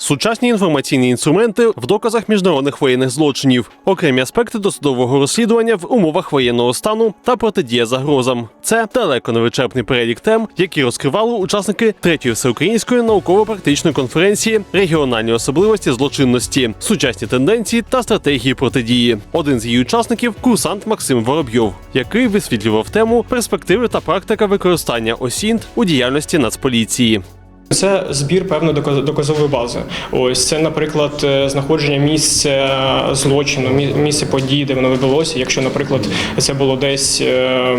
Сучасні інформаційні інструменти в доказах міжнародних воєнних злочинів, окремі аспекти досудового розслідування в умовах воєнного стану та протидія загрозам. Це далеко невичерпний перелік тем, які розкривали учасники третьої всеукраїнської науково-практичної конференції регіональні особливості злочинності, сучасні тенденції та стратегії протидії. Один з її учасників курсант Максим Воробйов, який висвітлював тему перспективи та практика використання ОСІНТ у діяльності Нацполіції. Це збір певної доказ- доказової бази. Ось це, наприклад, е, знаходження місця злочину, мі- місце події, де воно відбулося. Якщо, наприклад, це було десь е,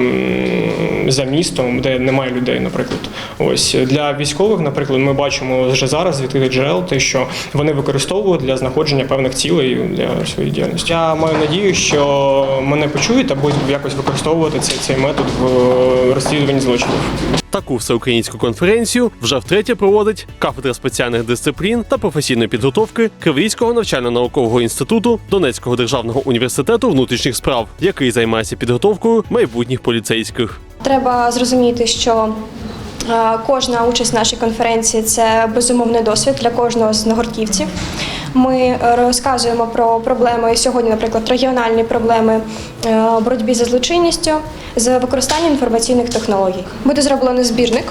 за містом, де немає людей, наприклад. Ось для військових, наприклад, ми бачимо вже зараз з відкритих джерел, те, що вони використовують для знаходження певних цілей для своєї діяльності. Я маю надію, що мене почують будуть якось використовувати цей, цей метод в розслідуванні злочинів. Таку всеукраїнську конференцію вже втретє проводить кафедра спеціальних дисциплін та професійної підготовки Кривійського навчально-наукового інституту Донецького державного університету внутрішніх справ, який займається підготовкою майбутніх поліцейських. Треба зрозуміти, що е, кожна участь в нашій конференції це безумовний досвід для кожного з нагорківців. Ми е, розказуємо про проблеми сьогодні, наприклад, регіональні проблеми е, боротьбі за злочинністю з використанням інформаційних технологій. Буде зроблено збірник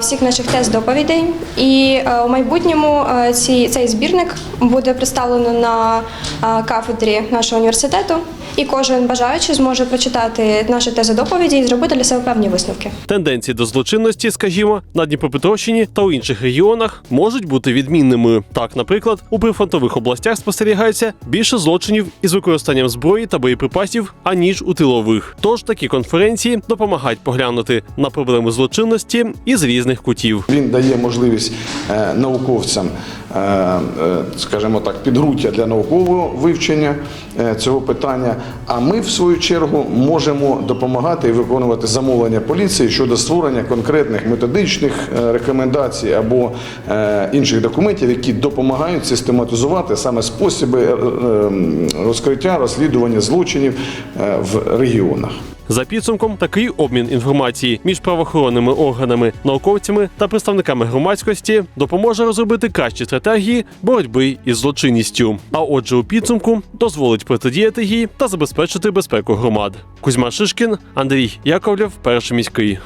всіх наших тест-доповідей. І в у майбутньому е, цей збірник буде представлено на е, кафедрі нашого університету, і кожен бажаючий зможе прочитати наші тези доповіді і зробити для себе певні висновки. Тенденції до злочинності, скажімо, на Дніпропетровщині та у інших регіонах можуть бути відмінними. Так, наприклад, у прифронтових областях спостерігається більше злочинів із використанням зброї та боєприпасів, аніж у тилових. Тож такі конференції допомагають поглянути на проблеми злочинності із різних кутів. Він дає можливість е, науковцям, е, е, скажімо так, підґрунтя для наукового вивчення цього питання. А ми, в свою чергу, можемо допомагати і виконувати замовлення поліції щодо створення конкретних методичних е, рекомендацій або е, інших документів, які допомагають систематизувати саме способи е, розкриття розслідування злочинів в регіонах. За підсумком, такий обмін інформації між правоохоронними органами, науковцями та представниками громадськості допоможе розробити кращі стратегії боротьби із злочинністю. А отже, у підсумку дозволить протидіяти їй та забезпечити безпеку громад. Кузьма Шишкін, Андрій Яковлєв, перший міський.